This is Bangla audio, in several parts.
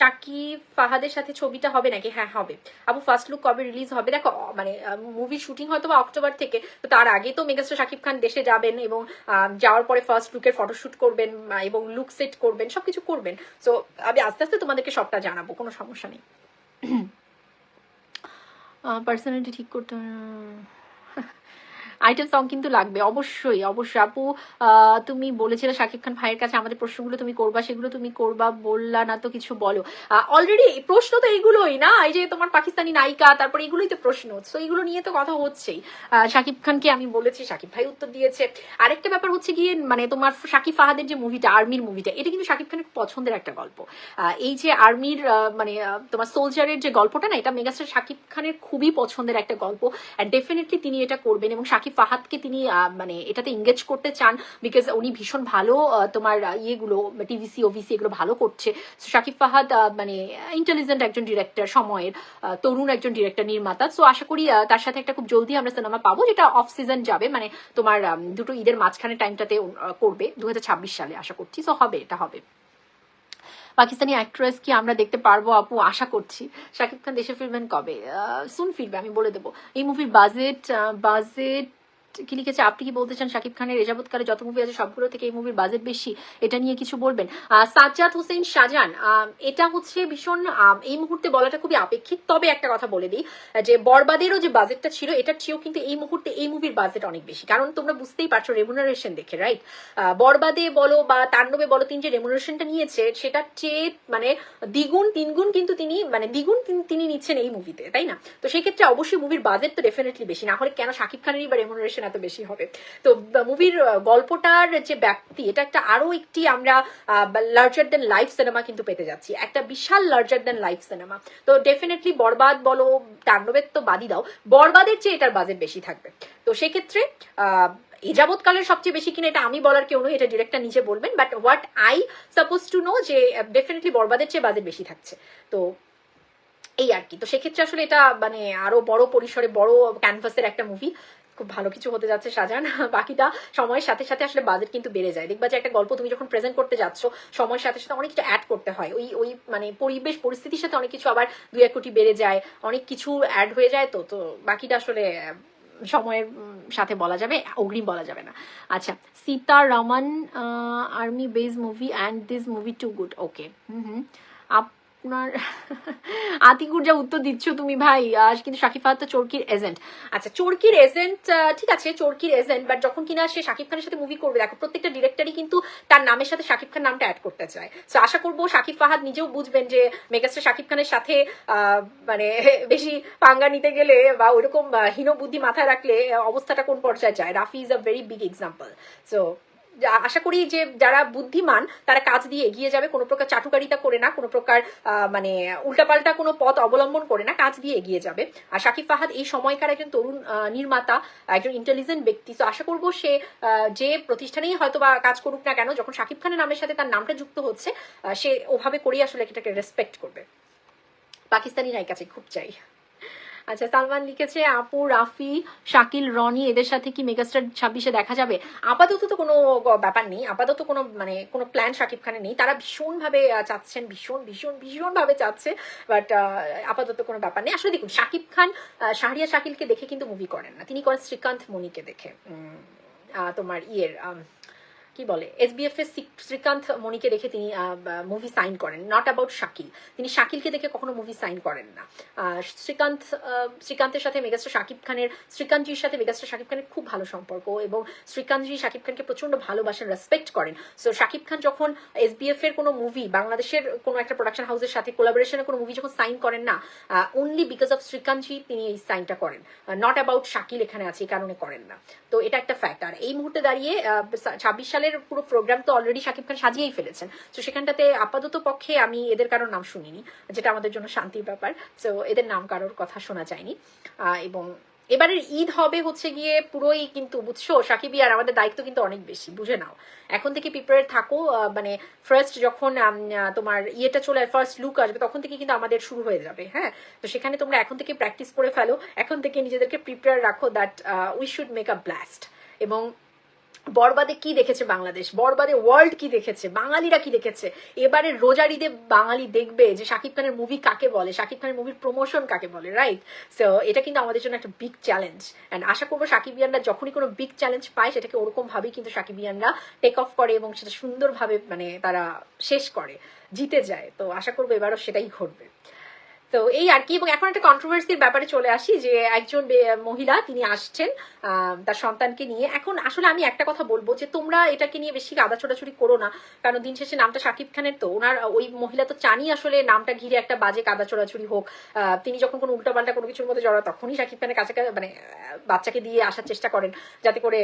শাকিব ফাহাদের সাথে ছবিটা হবে নাকি? হ্যাঁ হবে। আবু ফার্স্ট লুক কবে রিলিজ হবে? দেখো মানে মুভি শুটিং হয়তো বা অক্টোবর থেকে, তো তার আগে তো মেগাস্টার শাকিব খান দেশে যাবেন এবং যাওয়ার পরে ফার্স্ট লুকের ফটোশুট করবেন এবং লুক সেট করবেন, সবকিছু করবেন। সো আমি আস্তে আস্তে তোমাদেরকে সবটা জানাব, কোনো সমস্যা নেই। পার্সোনালিটি ঠিক করতে আইটেম সং কিন্তু লাগবে, অবশ্যই অবশ্যই। আপু তুমি বলেছিলে শাকিব খান ভাইয়ের কাছে আমাদের প্রশ্নগুলো তুমি করবা, সেগুলো তুমি করবা, বললা না তো কিছু বলো। অলরেডি প্রশ্ন তো এইগুলোই না? এই যে তোমার পাকিস্তানি নায়িকা, তারপর এগুলোই তো প্রশ্ন তো এগুলো নিয়ে তো কথা হচ্ছেই। শাকিব খানকে আমি বলেছি, শাকিব ভাই উত্তর দিয়েছে। আরেকটা ব্যাপার হচ্ছে গিয়ে মানে তোমার শাকিব ফাহাদের যে মুভিটা আর্মির মুভিটা এটা কিন্তু শাকিব খানের পছন্দের একটা গল্প। এই যে আর্মির মানে তোমার সোলজারের যে গল্পটা না, এটা মেগাস্টার শাকিব খানের খুবই পছন্দের একটা গল্প। অ্যান্ড ডেফিনেটলি তিনি এটা করবেন এবং শাকিব ফাহাদকে তিনি মানে এটাতে এঙ্গেজ করতে চান বিকজ উনি ভীষণ ভালো তোমার ইয়েগুলো টিভিসি ওভিসি এগুলো ভালো করছে। So, শাকিব ফাহাদ মানে ইন্টেলিজেন্ট একজন ডিরেক্টর সময়ের তরুণ একজন ডিরেক্টর নির্মাতা। সো আশা করি তার সাথে একটা খুব জলদি আমরা সিনেমা পাবো যেটা অফ সিজন যাবে মানে তোমার দুটো ঈদের মাঝখানে টাইমটাতে করবে দু হাজার ছাব্বিশ সালে আশা করছি। সো হবে এটা হবে। পাকিস্তানি অ্যাক্ট্রেস কি আমরা দেখতে পারব আপু? আশা করছি। শাকিব খান দেশে ফিরবেন কবে? সুন ফিরবে আমি বলে দেবো। এই মুভির বাজেট বাজেট কি লিখেছে আপনি কি বলতে চান শাকিব খানের এজাবৎকালে যত মুভি আছে সবগুলো থেকে এই মুভির বাজেট বেশি? এটা নিয়ে কিছু বলবেন? সাজ্জাদ হোসেন শাহজাহান এটা হচ্ছে ভীষণ এই মুহূর্তে বলাটা খুবই আপেক্ষিক। তবে একটা কথা বলে দিই, যে বরবাদেরও যে বাজেটটা ছিল, এটার চেয়েও কিন্তু এই মুহূর্তে এই মুভির বাজেট অনেক বেশি। কারণ তোমরা বুঝতেই পারছ রেমুনারেশন দেখে রাইট বরবাদে বলো বা তাণ্ডবে বলো, তিনি যে রেমুনারেশনটা নিয়েছে, সেটার চেয়ে মানে দ্বিগুণ, তিনগুণ কিন্তু তিনি মানে দ্বিগুণ তিনি নিচ্ছেন এই মুভিতে তাই না? তো সেক্ষেত্রে অবশ্যই মুভির বাজেট তো ডেফিনেটলি বেশি। না হলে কেন শাকিব খানেরই বা রেমুনারেশন এত বেশি হবে। তো মুভির গল্পটার যে ব্যাপ্তি, এটা একটা আরও একটি আমরা লার্জার দেন লাইফ সিনেমা কিন্তু পেতে যাচ্ছি। একটা বিশাল লার্জার দেন লাইফ সিনেমা তো ডেফিনেটলি বরবাদ বলো, তাণ্ডবের তো বাদই দাও। বরবাদের চেয়ে এটার বাজেট বেশি থাকবে। তো সেক্ষেত্রে এ যাবৎকালের সবচেয়ে বেশি কিনা এটা আমি বলার কেউ নয় এটা ডিরেক্টর নিজে বলবেন। But what I suppose to know যে ডেফিনেটলি বরবাদের চেয়ে বাজেট বেশি থাকছে। তো, এই আর কি। তো সেক্ষেত্রে আসলে এটা মানে আরও বড় পরিসরে, বড় ক্যানভাসের একটা মুভি খুব ভালো কিছু হতে যাচ্ছে সাজান। বাকিটা সময়ের সাথে সাথে আসলে বাজেট কিন্তু বেড়ে যায়। দেখবা যে একটা গল্প তুমি যখন প্রেজেন্ট করতে যাচ্ছ, সময়ের সাথে সাথে অনেক কিছু অ্যাড করতে হয়। ওই ওই মানে পরিবেশ, পরিস্থিতির সাথে অনেক কিছু আবার দুই এক কোটি বেড়ে যায়। অনেক কিছু অ্যাড হয়ে যায় তো তো বাকিটা আসলে সময়ের সাথে বলা যাবে, অগ্রিম বলা যাবে না। আচ্ছা Sita Raman army base movie and this movie to good okay hmm hmm. আপনার আতিকুর যা উত্তর দিচ্ছ তুমি ভাই কিন্তু শাকিব ফাহাদ তো চোরকির এজেন্ট আচ্ছা চোরকির এজেন্ট ঠিক আছে, চোরকির এজেন্ট বাট যখন কিনা সে শাকিব খানের সাথে মুভি করবে, দেখো, প্রত্যেকটা ডিরেক্টরই কিন্তু তার নামের সাথে শাকিব খান নামটা অ্যাড করতে চায়। তো আশা করব শাকিব ফাহাদ নিজেও বুঝবেন যে মেগাস্টার শাকিব খানের সাথে মানে বেশি পাঙ্গা নিতে গেলে বা ওইরকম হীন বুদ্ধি মাথায় রাখলে অবস্থাটা কোন পর্যায়ে যায়? Rafi is a very big example so আশা করি যে যারা বুদ্ধিমান, তারা কাজ দিয়ে এগিয়ে যাবে। কোনো প্রকার চাটুকারিতা করে না, কোনো প্রকার মানে উল্টাপাল্টা কোনো পথ অবলম্বন করে না, কাজ দিয়ে এগিয়ে যাবে। আর শাকিব ফাহাদ এই সময়কার একজন তরুণ নির্মাতা, একজন ইন্টেলিজেন্ট ব্যক্তি। তো আশা করব সে যে প্রতিষ্ঠানেই হয়তো বা কাজ করুক না কেন, যখন শাকিব খানের নামের সাথে তার নামটা যুক্ত হচ্ছে সে ওভাবে করেই আসলে এটাকে রেসপেক্ট করবে। পাকিস্তানি নায়িকা চাই খুব চাই। আচ্ছা সালমান লিখেছে, আপু, রাফি, শাকিল, রনি, এদের সাথে কি মেগাস্টার ছাব্বিশে দেখা যাবে? আপাতত তো কোনো ব্যাপার নেই। আপাতত কোনো মানে কোনো প্ল্যান শাকিব খানের নেই। তারা ভীষণভাবে চাচ্ছেন, ভীষণ ভীষণ, ভীষণভাবে চাচ্ছে বাট আপাতত কোনো ব্যাপার নেই। আসলে দেখুন, শাকিব খান শাহরিয়া শাকিলকে দেখে কিন্তু মুভি করেন না। তিনি করেন শ্রীকান্ত মণিকে দেখে। তোমার ইয়ের কি বলে এসবিএফ এর শ্রী- শ্রীকান্ত মণিকে দেখে তিনি মুভি সাইন করেন। Not about Shakil. তিনি শাকিলকে দেখে কখনো মুভি সাইন করেন না। শ্রীকান্ত শ্রীকান্তের সাথে মেগাস্টার শাকিব খানের, শ্রীকান্তজির সাথে মেগাস্টার শাকিব খানের খুব ভালো সম্পর্ক এবং শ্রীকান্তজি শাকিব খানকে প্রচণ্ড ভালোবাসেন রেসপেক্ট করেন। সো শাকিব খান যখন এস এসবিএফ এর কোনো মুভি বাংলাদেশের কোনো একটা প্রোডাকশন হাউসের সাথে কোলাবোরেশনের কোনো মুভি যখন সাইন করেন না অনলি বিকজ অফ শ্রীকান্তজি তিনি এই সাইনটা করেন। নট অ্যাবাউট শাকিল এখানে আছে, এই কারণে করেন না। তো, এটা একটা ফ্যাক্ট আর এই মুহূর্তে দাঁড়িয়ে ছাব্বিশ সালের পুরো প্রোগ্রাম তো অলরেডি শাকিব খান সাজিয়েই ফেলেছেন। তো সেখানটাতে আপাতত পক্ষে আমি এদের কারোর নাম শুনিনি, যেটা আমাদের জন্য শান্তির ব্যাপার। তো এদের নাম কারোর কথা শোনা যায়নি। এবং এবারের ঈদ হবে হচ্ছে গিয়ে পুরোই কিন্তু বুঝছ সাকিবি আর আমাদের দায়িত্ব কিন্তু অনেক বেশি, বুঝে নাও। এখন থেকে প্রিপেয়ার থাকো মানে ফার্স্ট যখন তোমার ইয়েটা চলে ফার্স্ট লুক আসবে, তখন থেকে কিন্তু আমাদের শুরু হয়ে যাবে হ্যাঁ? তো সেখানে তোমরা এখন থেকে প্র্যাকটিস করে ফেলো। এখন থেকে নিজেদেরকে প্রিপেয়ার রাখো that we should make a blast এবং বরবাদে কি দেখেছে বাংলাদেশ? বরবাদে ওয়ার্ল্ড কি দেখেছে? বাঙালিরা কি দেখেছে? এবারে রোজারিদে বাঙালি দেখবে যে শাকিব খানের মুভি কাকে বলে? শাকিব খানের মুভির প্রমোশন কাকে বলে রাইট সো এটা কিন্তু আমাদের জন্য একটা বিগ চ্যালেঞ্জ অ্যান্ড আশা করব সাকিবিয়ানরা যখনই কোনো বিগ চ্যালেঞ্জ পায়, সেটাকে ওরকম ভাবেই কিন্তু সাকিবিয়ানরা টেক অফ করে এবং সেটা সুন্দরভাবে মানে তারা শেষ করে, জিতে যায়। তো আশা করব এবারও সেটাই ঘটবে। তো এই আর কি, এবং এখন একটা কন্ট্রোভার্সির ব্যাপারে চলে আসি যে একজন মহিলা তিনি আসছেন তার সন্তানকে নিয়ে। এখন আসলে আমি একটা কথা বলব যে তোমরা এটাকে নিয়ে বেশি গাদা ছোটাছুটি করো না, কারণ দিন শেষে নামটা শাকিব খানের তো। ওনার ওই মহিলা তো চানি আসলে নামটা ঘিরে একটা বাজে কাদা ছোড়াছুড়ি হোক। তিনি যখন কোনো উল্টাপাল্টা কোনো কিছুর মধ্যে জড়া তখনই শাকিব খানের কাছে মানে বাচ্চাকে দিয়ে আসার চেষ্টা করেন, যাতে করে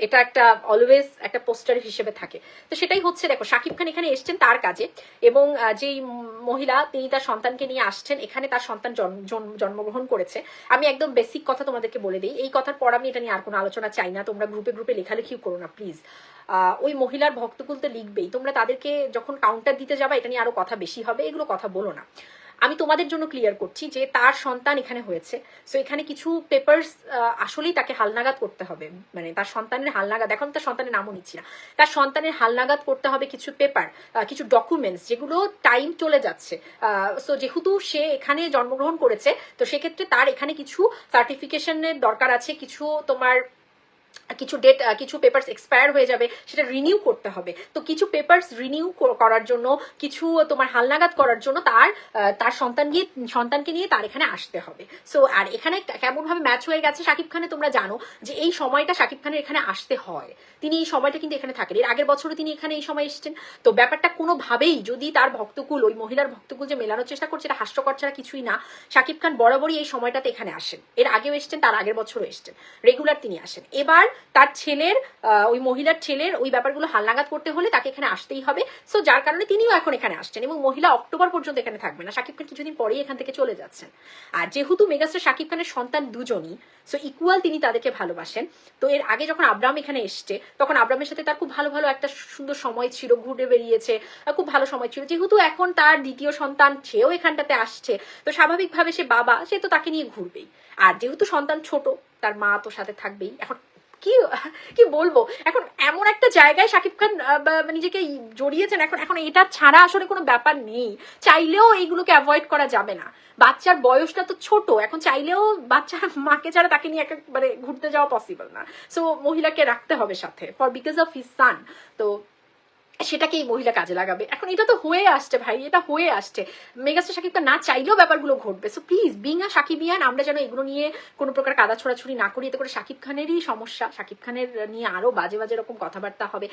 এটা একটা অলওয়েজ একটা পোস্টার হিসেবে থাকে। তো সেটাই হচ্ছে, দেখো, শাকিব খান এখানে এসছেন তার কাজে এবং যেই মহিলা, তিনি তার সন্তানকে নিয়ে আসছেন, এখানে তার সন্তান জন্ম- জন্ম- জন্মগ্রহণ করেছে। আমি একদম বেসিক কথা তোমাদেরকে বলে দিই, এই কথার পর আমি এটা নিয়ে আর কোনো আলোচনা চাই না, তোমরা গ্রুপে গ্রুপে লেখালেখিও করো না প্লিজ ওই মহিলার ভক্তকুল তো লিখবেই, তোমরা তাদেরকে যখন কাউন্টার দিতে যাবা, এটা নিয়ে আরও কথা বেশি হবে, এগুলো কথা বলো না। আমি তোমাদের জন্য ক্লিয়ার করছি যে তার সন্তান এখানে হয়েছে। সো এখানে কিছু পেপার্স আসলেই তাকে হালনাগাদ করতে হবে। মানে তার সন্তানের হালনাগাদ, এখন তার সন্তানের নামও নিচ্ছি না। তার সন্তানের হালনাগাদ করতে হবে কিছু পেপার কিছু ডকুমেন্টস যেগুলো টাইম চলে যাচ্ছে। সো যেহেতু সে এখানে জন্মগ্রহণ করেছে, তো সেক্ষেত্রে তার এখানে কিছু সার্টিফিকেশনের দরকার আছে, কিছু তোমার কিছু ডেট কিছু পেপার্স এক্সপায়ার হয়ে যাবে, সেটা রিনিউ করতে হবে। তো কিছু পেপার্স রিনিউ করার জন্য, কিছু তোমার হালনাগাদ করার জন্য তার তার সন্তান গিয়ে, সন্তানকে নিয়ে তার এখানে আসতে হবে। সো আর এখানে কেমন ভাবে ম্যাচ হয়ে গেছে শাকিব খানে তোমরা জানো যে এই সময়টা শাকিব খানের এখানে আসতে হয়। তিনি এই সময়টা কিন্তু এখানে থাকেন। এর আগের বছরও তিনি এখানে এই সময় এসেছেন। তো ব্যাপারটা কোনোভাবেই যদি তার ভক্তকুল, ওই মহিলার ভক্তকুল যে মেলানোর চেষ্টা করছে, এটা হাস্যকর ছাড়া কিছুই না শাকিব খান বরাবরই এই সময়টাতে এখানে আসেন। এর আগেও এসেছেন, তার আগের বছরও এসেছেন। রেগুলার তিনি আসেন। এবার তার ছেলের ওই মহিলার ছেলের ওই ব্যাপারগুলো হালনাগাদ করতে হলে তাকে এখানে আসতেই হবে। সো যার কারণে তিনিও এখন এখানে আসছেন এবং মহিলা অক্টোবর পর্যন্ত এখানে থাকবে না। শাকিব খান কিছুদিন পরেই এখান থেকে চলে যাচ্ছেন। আর যেহেতু মেগাস্টার শাকিব খানের সন্তান দুজনই সো ইকুয়াল তিনি তাদেরকে ভালোবাসেন। তো এর আগে যখন আব্রাম এখানে এসছে, তখন আব্রামের সাথে তার খুব ভালো ভালো একটা সুন্দর সময় ছিল, ঘুরে বেরিয়েছে খুব ভালো সময় ছিল। যেহেতু এখন তার দ্বিতীয় সন্তান সেও এখানটাতে আসছে, তো স্বাভাবিকভাবে সে বাবা, সে তো তাকে নিয়ে ঘুরবেই। আর যেহেতু সন্তান ছোট, তার মা তো সাথে থাকবেই। এখন কি কি বলব? এখন এমন একটা জায়গায় শাকিব খান নিজেকে জড়িয়েছেন, এখন এখন এটা ছাড়া আসলে কোনো ব্যাপার নেই। চাইলেও এইগুলোকে অ্যাভয়েড করা যাবে না। বাচ্চার বয়সটা তো ছোট, এখন চাইলেও বাচ্চার মাকে ছাড়া তাকে নিয়ে মানে ঘুরতে যাওয়া পসিবল না। সো মহিলাকে রাখতে হবে সাথে for because of his son তো সেটাকে এই মহিলা কাজে লাগাবে। এখন এটা তো হয়ে আসছে ভাই, এটা হয়ে আসছে। মেগাস্টার শাকিব না চাইলেও ব্যাপারগুলো ঘটবে। So please being a Shakibian আমরা যেন এগুলো নিয়ে কোনো প্রকার কাদা ছোড়াছুড়ি না করি। এতে করে শাকিব খানেরই সমস্যা। শাকিব খানের নিয়ে আরও বাজে বাজে রকম কথাবার্তা হবে।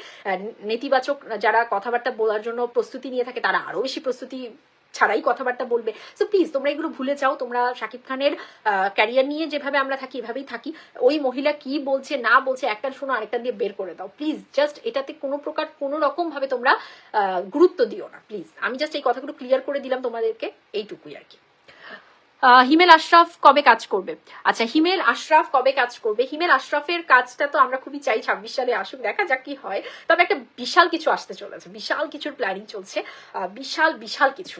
নেতিবাচক যারা কথাবার্তা বলার জন্য প্রস্তুতি নিয়ে থাকে, তারা আরও বেশি প্রস্তুতি ছাড়াই কথাবার্তা বলবে। সো প্লিজ তোমরা এগুলো ভুলে যাও। তোমরা শাকিব খানের ক্যারিয়ার নিয়ে যেভাবে আমরা থাকি, এভাবেই থাকি। ওই মহিলা কি বলছে, না বলছে, একটা শোনো, আরেকটা দিয়ে বের করে দাও। প্লিজ জাস্ট এটাতে কোনো প্রকার, কোনো রকম ভাবে তোমরা গুরুত্ব দিও না। প্লিজ আমি জাস্ট এই কথাগুলো ক্লিয়ার করে দিলাম তোমাদেরকে, এইটুকুই আর কি। হিমেল আশরাফ কবে কাজ করবে? আচ্ছা হিমেল আশরাফ কবে কাজ করবে? হিমেল আশরাফের কাজটা তো আমরা খুবই চাই ছাব্বিশ সালে আসুক, দেখা যাক কি হয়। তবে একটা বিশাল কিছু আসতে চলেছে। বিশাল কিছুর প্ল্যানিং চলছে। বিশাল বিশাল কিছু।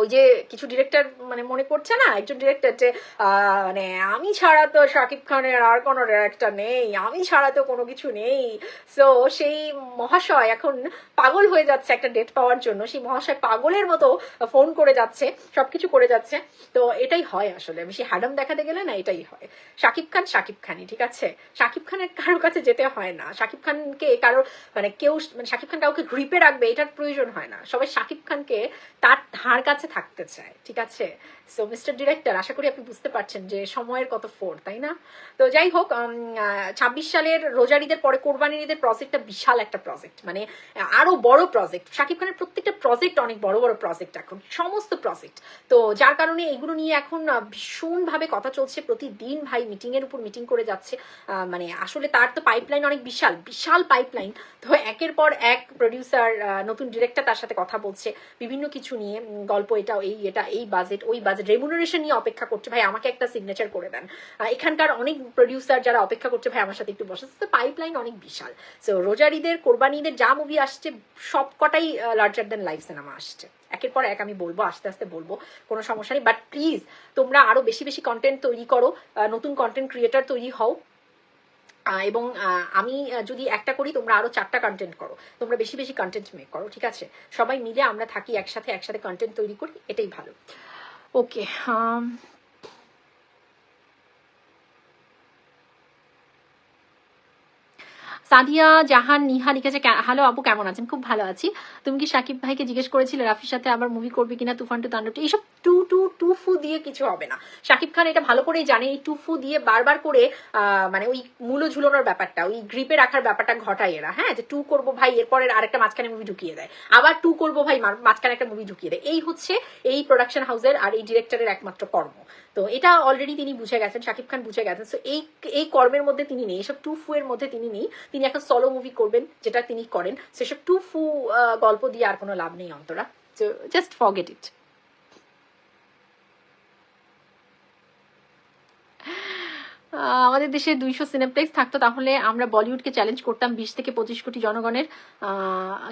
ওই যে কিছু ডিরেক্টর মানে মনে করছে না? একজন ডিরেক্টর যে মানে আমি ছাড়া তো শাকিব খানের আর কোনো ডিরেক্টর নেই, আমি ছাড়া তো কোনো কিছু নেই। সো সেই মহাশয় এখন পাগল হয়ে যাচ্ছে একটা ডেট পাওয়ার জন্য। সেই মহাশয় পাগলের মতো ফোন করে যাচ্ছে, সবকিছু করে যাচ্ছে। তো এটাই হয় আসলে। বেশি হ্যাডম দেখাতে গেলে না এটাই হয়। শাকিব খান শাকিব খানই, ঠিক আছে? শাকিব খানের কারোর কাছে যেতে হয় না। শাকিব খানকে কারোর মানে কেউ মানে শাকিব খান কাউকে গ্রিপে রাখবে, এটার প্রয়োজন হয় না। সবাই শাকিব খানকে তার ধার কাছে থাকতে চায়, ঠিক আছে? সো মিস্টার ডিরেক্টর আশা করি আপনি বুঝতে পারছেন যে সময়ের কত ফোর, তাই না? তো যাই হোক ছাব্বিশ সালের রোজারিদের পরে কোরবানির ঈদের প্রজেক্টটা বিশাল একটা প্রজেক্ট মানে আরও বড় প্রজেক্ট শাকিব খানের প্রত্যেকটা প্রজেক্ট অনেক বড় বড় প্রজেক্ট এখন, সমস্ত প্রজেক্ট তো যার কারণে এগুলো নিয়ে এখন ভীষণভাবে কথা চলছে প্রতিদিন। ভাই মিটিং এর উপর মিটিং করে যাচ্ছে। মানে আসলে তার তো পাইপলাইন অনেক বিশাল বিশাল পাইপলাইন তো একের পর এক প্রডিউসার নতুন ডিরেক্টর তার সাথে কথা বলছে, বিভিন্ন কিছু নিয়ে গল্প এটা এই এটা এই বাজেট ওই বাজেট রেমুনারেশন নিয়ে অপেক্ষা করছে। ভাই, আমাকে একটা সিগনেচার করে দেন। এখানকার অনেক প্রডিউসার যারা অপেক্ষা করছে, ভাই, আমার সাথে একটু বসে। তো পাইপলাইন অনেক বিশাল। সো রোজার ঈদের কোরবানি ঈদের যা মুভি আসছে সব কটাই লার্জার দেন লাইফ সিনেমা আসছে। একের পর এক আমি বলব, আস্তে আস্তে বলব, কোনো সমস্যা নেই। বাট প্লিজ তোমরা আরও বেশি বেশি কন্টেন্ট তৈরি করো। নতুন কন্টেন্ট ক্রিয়েটার তৈরি হও। এবং আমি যদি একটা করি, তোমরা আরও চারটা কন্টেন্ট করো। তোমরা বেশি বেশি কন্টেন্ট মেক করো, ঠিক আছে? সবাই মিলে আমরা থাকি একসাথে একসাথে কন্টেন্ট তৈরি করি, এটাই ভালো। ওকে সাদিয়া জাহান নিহা লিখেছে হ্যালো আপু কেমন আছেন? খুব ভালো আছি। তুমি কি সাকিব ভাইকে জিজ্ঞেস করেছিলে রাফির সাথে আবার মুভি করবে কিনা, তুফান টু তাণ্ডব? এইসব টু টু টু দিয়ে কিছু হবে না। শাকিব খান এটা ভালো করেই জানে, এই টু ফু দিয়ে বারবার করে মানে ওই মূলো ঝুলানোর ব্যাপারটা, ওই গ্রিপে রাখার ব্যাপারটা ঘটায় এরা হ্যাঁ? যে টু করব ভাই এরপরে আরেকটা মাঝখানে মুভি ঢুকিয়ে দেয়। আবার টু করব ভাই মাঝখানে একটা মুভি ঢুকিয়ে দেয়। এই হচ্ছে এই প্রোডাকশন হাউসের আর এই ডিরেক্টরের একমাত্র কর্ম। তো এটা অলরেডি তিনি বুঝে গেছেন, শাকিব খান বুঝে গেছেন। সো এই এই কর্মের মধ্যে তিনি নেই, এসব টু ফু এর মধ্যে তিনি নেই। তিনি এখন সলো মুভি করবেন, যেটা তিনি করেন। সেসব টু ফু গল্প দিয়ে আর কোনো লাভ নেই অন্তরা। জাস্ট ফরগেট ইট আমাদের দেশে দুইশো সিনেপ্লেক্স থাকতো, তাহলে আমরা বলিউডকে চ্যালেঞ্জ করতাম বিশ থেকে পঁচিশ কোটি জনগণের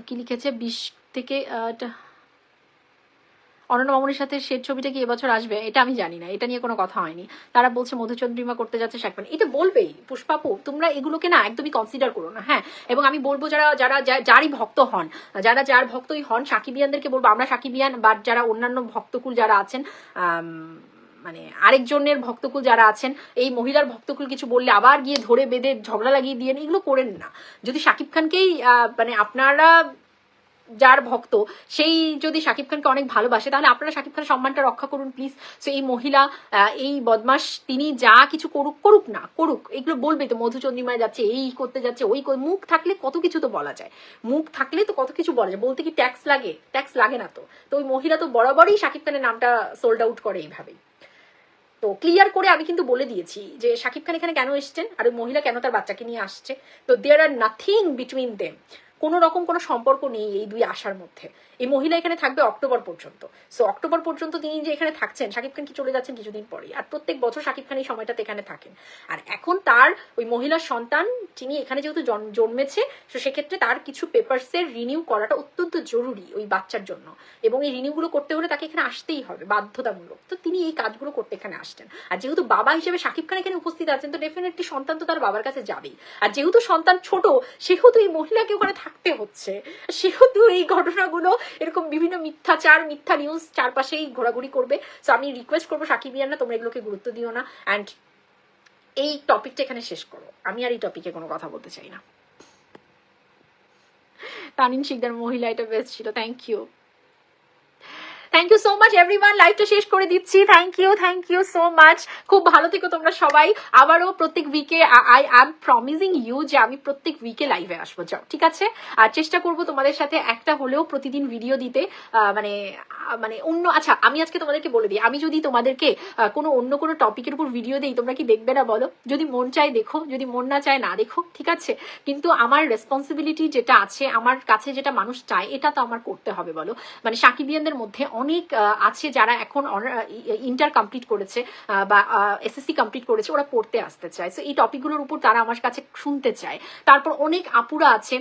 কি লিখেছে? বিশ থেকে অনন্য মামুনির সাথে শেড ছবিটা কি এবছর আসবে? এটা আমি জানি না, এটা নিয়ে কোনো কথা হয়নি। তারা বলছে, মধুচন্দ্রিমা করতে যাচ্ছে শাকমান এটা বলবেই, পুষ্পাপু, তোমরা এগুলোকে না একদমই কনসিডার করো না হ্যাঁ? এবং আমি বলব, যারা যারা যারই ভক্ত হন, যারা, যার ভক্তই হন, সাকিবিয়ানদেরকে বলব, আমরা সাকিবিয়ান বা যারা অন্যান্য ভক্তকুল যারা আছেন মানে আরেকজনের ভক্তকুল যারা আছেন, এই মহিলার ভক্তকুল কিছু বললে আবার গিয়ে ধরে বেঁধে ঝগড়া লাগিয়ে দিয়ে এগুলো করেন না। যদি শাকিব খানকেই মানে আপনারা যার ভক্ত, সেই যদি শাকিব খানকে অনেক ভালোবাসে, তাহলে আপনারা শাকিব খানের সম্মানটা রক্ষা করুন প্লিজ সো এই মহিলা এই বদমাস, তিনি যা কিছু করুক করুক না, করুক, এগুলো বলবে তো মধুচন্দ্রিমায় যাচ্ছে, এই করতে যাচ্ছে, ওই মুখ থাকলে কত কিছু তো বলা যায়। মুখ থাকলে তো কত কিছু বলা যায়, বলতে কি ট্যাক্স লাগে? ট্যাক্স লাগে না তো? তো ওই মহিলা তো বরাবরই শাকিব খানের নামটা সোল্ড আউট করে এইভাবেই। তো ক্লিয়ার করে আমি কিন্তু বলে দিয়েছি যে শাকিব খান এখানে কেন এসছেন? আর ওই মহিলা কেন তার বাচ্চাকে নিয়ে আসছে? তো there are nothing between them কোনো রকম কোনো সম্পর্ক নেই এই দুই আশার মধ্যে। এই মহিলা এখানে থাকবে অক্টোবর পর্যন্ত। সো অক্টোবর পর্যন্ত তিনি যে এখানে থাকছেন, শাকিব খান কি চলে যাচ্ছেন কিছুদিন পরেই। আর প্রত্যেক বছর শাকিব খান এই সময়টাতে এখানে থাকেন। আর এখন তার ওই মহিলার সন্তান তিনি এখানে যেহেতু জন্মেছে তো সেক্ষেত্রে তার কিছু পেপারসের রিনিউ করাটা অত্যন্ত জরুরি ওই বাচ্চার জন্য। এবং এই রিনিউগুলো করতে হলে তাকে এখানে আসতেই হবে বাধ্যতামূলক। তো তিনি এই কাজগুলো করতে এখানে আসছেন। আর যেহেতু বাবা হিসেবে শাকিব খান এখানে উপস্থিত আছেন, তো ডেফিনেটলি সন্তান তো তার বাবার কাছে যাবেই। আর যেহেতু সন্তান ছোট, সেহেতু এই মহিলাকে ওখানে থাকতে হচ্ছে। সেহেতু এই ঘটনাগুলো এরকম বিভিন্ন মিথ্যাচার, মিথ্যা নিউজ চারপাশেই ঘোরাঘুরি করবে। তো আমি রিকোয়েস্ট করব সাকিবিয়ানরা তোমরা এগুলোকে গুরুত্ব দিও না। অ্যান্ড এই টপিকটা এখানে শেষ করো। আমি আর এই টপিকে কোনো কথা বলতে চাই না। তানিন শিকদার মহিলা, এটা বেস্ট ছিল। Thank you thank you so much everyone লাইভটা শেষ করে দিচ্ছি। Thank you thank you so much খুব ভালো থেকো তোমরা সবাই। আবারও প্রত্যেক উইকে আই অ্যাম প্রমিজিং ইউ যে আমি প্রত্যেক উইকে লাইভে আসব। যাও, ঠিক আছে? আর চেষ্টা করব তোমাদের সাথে একটা হলেও প্রতিদিন ভিডিও দিতে। মানে মানে অন্য আচ্ছা আমি আজকে তোমাদেরকে বলে দিই। আমি যদি তোমাদেরকে কোনো অন্য কোনো টপিকের উপর ভিডিও দিই, তোমরা কি দেখবে না বলো? যদি মন চায় দেখো, যদি মন না চায় না দেখো, ঠিক আছে? কিন্তু আমার রেসপন্সিবিলিটি যেটা আছে, আমার কাছে যেটা মানুষ চায়, এটা তো আমার করতে হবে বলো। মানে সাকিবিয়ানদের মধ্যে অনেক আছে যারা এখন ইন্টার কমপ্লিট করেছে বা এসএসসি কমপ্লিট করেছে, ওরা পড়তে আসতে চায়। সো এই টপিকগুলোর উপর তারা আমার কাছে শুনতে চায়। তারপর অনেক আপুরা আছে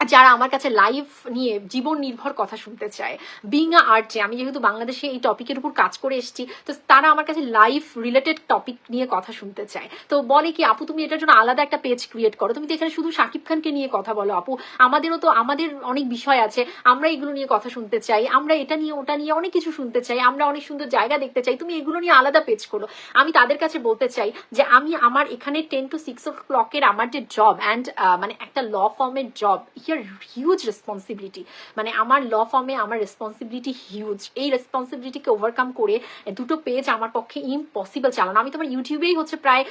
যারা আমার কাছে লাইভ নিয়ে জীবন নির্ভর কথা শুনতে চায় বিং আ আর্ট আমি যেহেতু বাংলাদেশে এই টপিকের উপর কাজ করে এসেছি, তো তারা আমার কাছে লাইফ রিলেটেড টপিক নিয়ে কথা শুনতে চায়। তো বলে কি, আপু, তুমি এটার জন্য আলাদা একটা পেজ ক্রিয়েট করো। তুমি তো এখানে শুধু শাকিব খানকে নিয়ে কথা বলো, আপু। আমাদেরও তো, আমাদের অনেক বিষয় আছে। আমরা এগুলো নিয়ে কথা শুনতে চাই। আমরা এটা নিয়ে, ওটা নিয়ে অনেক কিছু শুনতে চাই। আমরা অনেক সুন্দর জায়গা দেখতে চাই। তুমি এগুলো নিয়ে আলাদা পেজ করো। আমি তাদের কাছে বলতে চাই যে, আমি আমার এখানে টেন টু সিক্স ও ক্লকের আমার যে জব অ্যান্ড মানে একটা ল ফর্মের জব হিয়ার হিউজ রেসপন্সিবিলিটি মানে আমার ল ফর্মে আমার রেসপন্সিবিলিটি হিউজ এই রেসপন্সিবিলিটিকে ওভারকাম করে দুটো পেজ আমার পক্ষে ইম্পসিবল চালানো। আমি তোমার ইউটিউবেই হচ্ছে প্রায়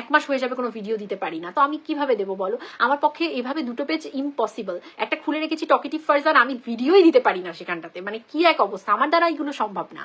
এক মাস হয়ে যাবে কোনো ভিডিও দিতে পারি না। তো আমি কীভাবে দেবো বলো? আমার পক্ষে এভাবে দুটো পেজ ইম্পসিবল একটা খুলে রেখেছি টকেটিভ ফার্জান আমি ভিডিওই দিতে পারি না সেখানটাতে। মানে কি এক অবস্থা? আমার দ্বারা এগুলো সম্ভব না।